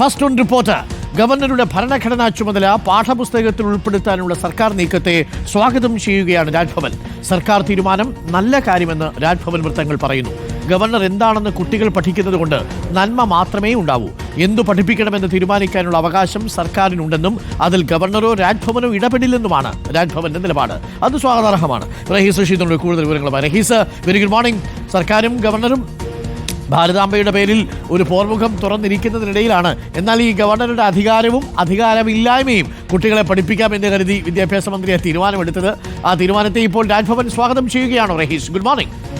First on report. ഗവർണറുടെ ഭരണഘടനാ ചുമതല പാഠപുസ്തകത്തിൽ ഉൾപ്പെടുത്താനുള്ള സർക്കാർ നീക്കത്തെ സ്വാഗതം ചെയ്യുകയാണ് രാജ്ഭവൻ. സർക്കാർ തീരുമാനം നല്ല കാര്യമെന്ന് രാജ്ഭവൻ വൃത്തങ്ങൾ പറയുന്നു. ഗവർണർ എന്താണെന്ന് കുട്ടികൾ പഠിക്കുന്നത് കൊണ്ട് നന്മ മാത്രമേ ഉണ്ടാവൂ. എന്തു പഠിപ്പിക്കണമെന്ന് തീരുമാനിക്കാനുള്ള അവകാശം സർക്കാരിനുണ്ടെന്നും അതിൽ ഗവർണറോ രാജ്ഭവനോ ഇടപെടില്ലെന്നുമാണ് രാജ്ഭവന്റെ നിലപാട്. അത് സ്വാഗതാർഹമാണ്. റഹീസ് റഷീദിനുള്ള കൂടുതൽ വിവരങ്ങളുമായി. റഹീസ് വെരി ഗുഡ് മോർണിംഗ് സർക്കാരും ഗവർണറും ഭാരതാംബയുടെ പേരിൽ ഒരു പോർമുഖം തുറന്നിരിക്കുന്നതിനിടയിലാണ്. എന്നാൽ ഈ ഗവർണറുടെ അധികാരവും അധികാരമില്ലായ്മയും കുട്ടികളെ പഠിപ്പിക്കാം എന്ന് കരുതി വിദ്യാഭ്യാസ മന്ത്രിയെ തീരുമാനമെടുത്തത്. ആ തീരുമാനത്തെ ഇപ്പോൾ രാജ്ഭവൻ സ്വാഗതം ചെയ്യുകയാണ് Rahees good morning.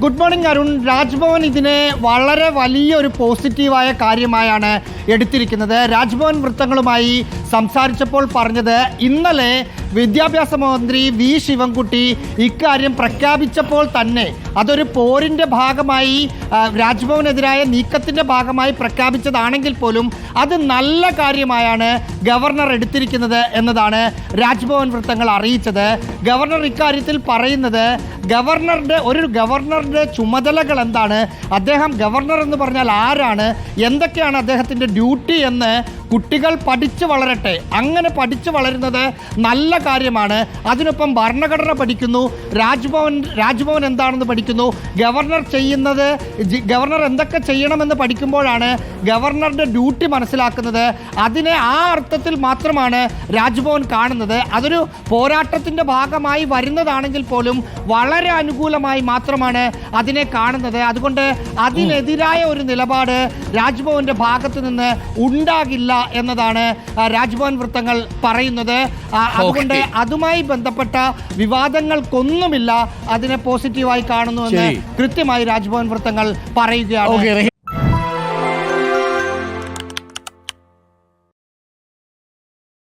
Good morning Arun. Raj Bhavan ഇതിനെ വളരെ വലിയ ഒരു പോസിറ്റീവായ കാര്യമായാണ് എടുത്തിരിക്കുന്നത്. രാജ്ഭവൻ വൃത്തങ്ങളുമായി സംസാരിച്ചപ്പോൾ പറഞ്ഞത് ഇന്നലെ വിദ്യാഭ്യാസ മന്ത്രി വി ശിവൻകുട്ടി ഇക്കാര്യം പ്രഖ്യാപിച്ചപ്പോൾ തന്നെ അതൊരു പോരിന്റെ ഭാഗമായി രാജ്ഭവനെതിരായ നീക്കത്തിന്റെ ഭാഗമായി പ്രഖ്യാപിച്ചതാണെങ്കിൽ പോലും അത് നല്ല കാര്യമായാണ് ഗവർണർ എടുത്തിരിക്കുന്നത് എന്നതാണ് രാജ്ഭവൻ വൃത്തങ്ങൾ അറിയിച്ചത്. ഗവർണർ ഇക്കാര്യത്തിൽ പറയുന്നത് ഗവർണറുടെ ഒരു ഗവർണറുടെ ചുമതലകൾ എന്താണ്? അദ്ദേഹം ഗവർണർ എന്ന് പറഞ്ഞാൽ ആരാണ്? എന്തൊക്കെയാണ് അദ്ദേഹത്തിന്റെ ഡ്യൂട്ടി എന്ന് കുട്ടികൾ പഠിച്ചു വളരട്ടെ. അങ്ങനെ പഠിച്ചു വളരുന്നത് നല്ല കാര്യമാണ്. അതിനൊപ്പം ഭരണഘടന പഠിക്കുന്നു. രാജ്ഭവൻ രാജ്ഭവൻ എന്താണെന്ന് പഠിക്കുന്നു. ഗവർണർ ചെയ്യുന്നത് ഗവർണർ എന്തൊക്കെ ചെയ്യണമെന്ന് പഠിക്കുമ്പോഴാണ് ഗവർണറുടെ ഡ്യൂട്ടി മനസ്സിലാക്കുന്നത്. അതിനെ ആ അർത്ഥത്തിൽ മാത്രമാണ് രാജ്ഭവൻ കാണുന്നത്. അതൊരു പോരാട്ടത്തിന്റെ ഭാഗമായി വരുന്നതാണെങ്കിൽ പോലും വളരെ അനുകൂലമായി മാത്രമാണ് അതിനെ കാണുന്നത്. അതുകൊണ്ട് അതിനെതിരായ ഒരു നിലപാട് രാജ്ഭവന്റെ ഭാഗത്ത് നിന്ന് ഉണ്ടാകില്ല എന്നതാണ് രാജ്ഭവൻ വൃത്തങ്ങൾ പറയുന്നത്. അതുകൊണ്ട് അതുമായി ബന്ധപ്പെട്ട വിവാദങ്ങൾക്കൊന്നുമില്ല അതിനെ പോസിറ്റീവായി കാണുന്നു എന്ന് കൃത്യമായി രാജ്ഭവൻ വൃത്തങ്ങൾ പറയുകയാണ്.